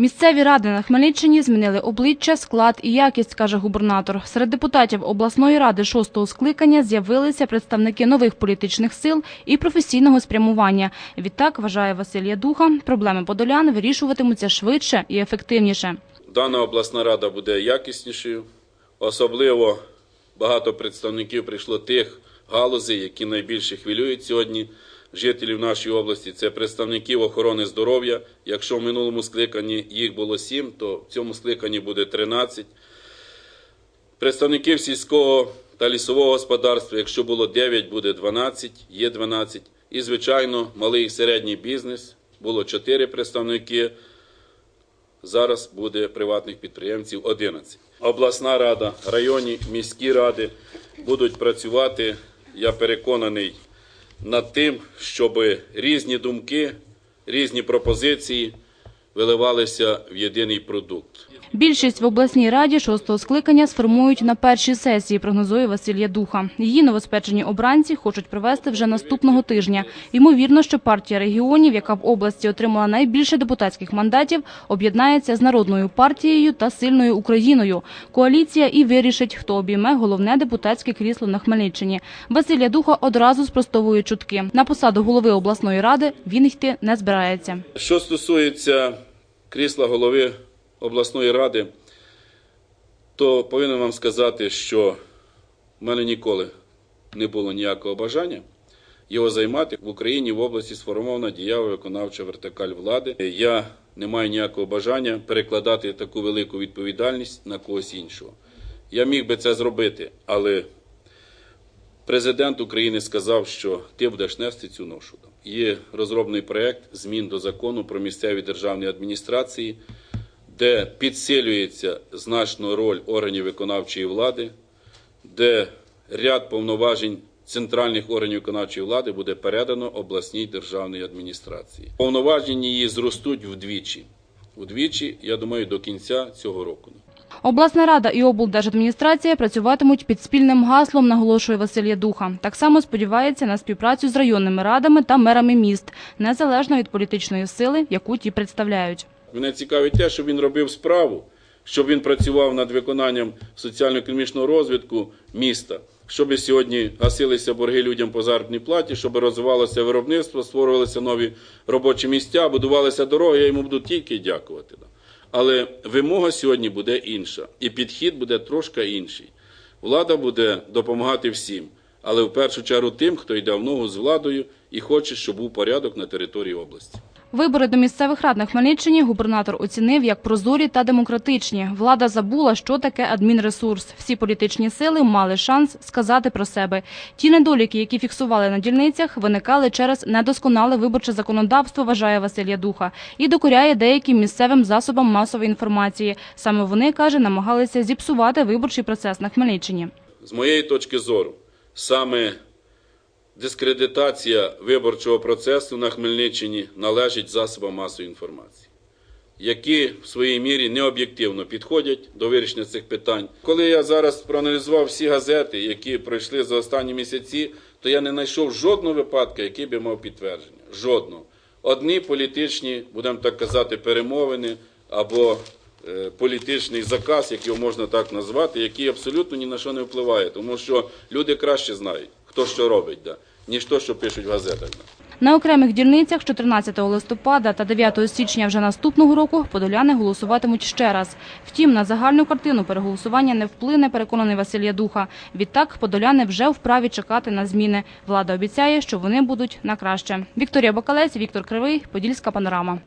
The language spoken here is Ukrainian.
Місцеві ради на Хмельниччині змінили обличчя, склад і якість, каже губернатор. Серед депутатів обласної ради шостого скликання з'явилися представники нових політичних сил і професійного спрямування. Відтак, вважає Василь Ядуха, проблеми подолян вирішуватимуться швидше і ефективніше. Дана обласна рада буде якіснішою. Особливо багато представників прийшло тих галузей, які найбільше хвилюють сьогодні жителів нашої області. Це представників охорони здоров'я. Якщо в минулому скликанні їх було 7, то в цьому скликанні буде 13. Представників сільського та лісового господарства, якщо було 9, буде 12, є 12. І, звичайно, малий і середній бізнес. Було 4 представники. Зараз буде приватних підприємців 11. Обласна рада, районні, міські ради будуть працювати, я переконаний, над тим, щоб різні думки, різні пропозиції виливалися в єдиний продукт. Більшість в обласній раді шостого скликання сформують на першій сесії, прогнозує Василь Ядуха. Її новоспечені обранці хочуть провести вже наступного тижня. Ймовірно, що партія регіонів, яка в області отримала найбільше депутатських мандатів, об'єднається з народною партією та сильною Україною. Коаліція і вирішить, хто обійме головне депутатське крісло на Хмельниччині. Василь Ядуха одразу спростовує чутки. На посаду голови обласної ради він йти не збирається. Що стосується крісла голови обласної ради, то повинен вам сказати, що в мене ніколи не було ніякого бажання його займати. В Україні в області сформована дієва виконавча вертикаль влади. Я не маю ніякого бажання перекладати таку велику відповідальність на когось іншого. Я міг би це зробити, але Президент України сказав, що ти будеш нести цю ношу. Є розроблений проєкт змін до закону про місцеві державні адміністрації, де підсилюється значно роль органів виконавчої влади, де ряд повноважень центральних органів виконавчої влади буде передано обласній державній адміністрації. Повноваження її зростуть вдвічі. Вдвічі, я думаю, до кінця цього року. Обласна рада і облдержадміністрація працюватимуть під спільним гаслом, наголошує Василь Ядуха. Так само сподівається на співпрацю з районними радами та мерами міст, незалежно від політичної сили, яку ті представляють. Мене цікавить те, щоб він робив справу, щоб він працював над виконанням соціально-економічного розвитку міста, щоб сьогодні гасилися борги людям по заробітній платі, щоб розвивалося виробництво, створювалися нові робочі місця, будувалися дороги. Я йому буду тільки дякувати. Але вимога сьогодні буде інша, і підхід буде трошки інший. Влада буде допомагати всім, але в першу чергу тим, хто йде в ногу з владою і хоче, щоб був порядок на території області. Вибори до місцевих рад на Хмельниччині губернатор оцінив як прозорі та демократичні. Влада забула, що таке адмінресурс. Всі політичні сили мали шанс сказати про себе. Ті недоліки, які фіксували на дільницях, виникали через недосконале виборче законодавство, вважає Василь Ядуха, і докоряє деяким місцевим засобам масової інформації. Саме вони, каже, намагалися зіпсувати виборчий процес на Хмельниччині. З моєї точки зору, саме дискредитація виборчого процесу на Хмельниччині належить засобам масової інформації, які в своїй мірі необ'єктивно підходять до вирішення цих питань. Коли я зараз проаналізував всі газети, які пройшли за останні місяці, то я не знайшов жодного випадку, який би мав підтвердження. Жодного. Одні політичні, будемо так казати, перемовини або е, політичний заказ, як його можна так назвати, який абсолютно ні на що не впливає, тому що люди краще знають, хто що робить, да, ніж то, що пишуть в газетах. Да. На окремих дільницях 14 листопада та 9 січня вже наступного року подоляни голосуватимуть ще раз. Втім, на загальну картину переголосування не вплине, переконаний Василь Ядуха. Відтак подоляни вже вправі чекати на зміни. Влада обіцяє, що вони будуть на краще. Вікторія Бакалець, Віктор Кривий, Подільська панорама.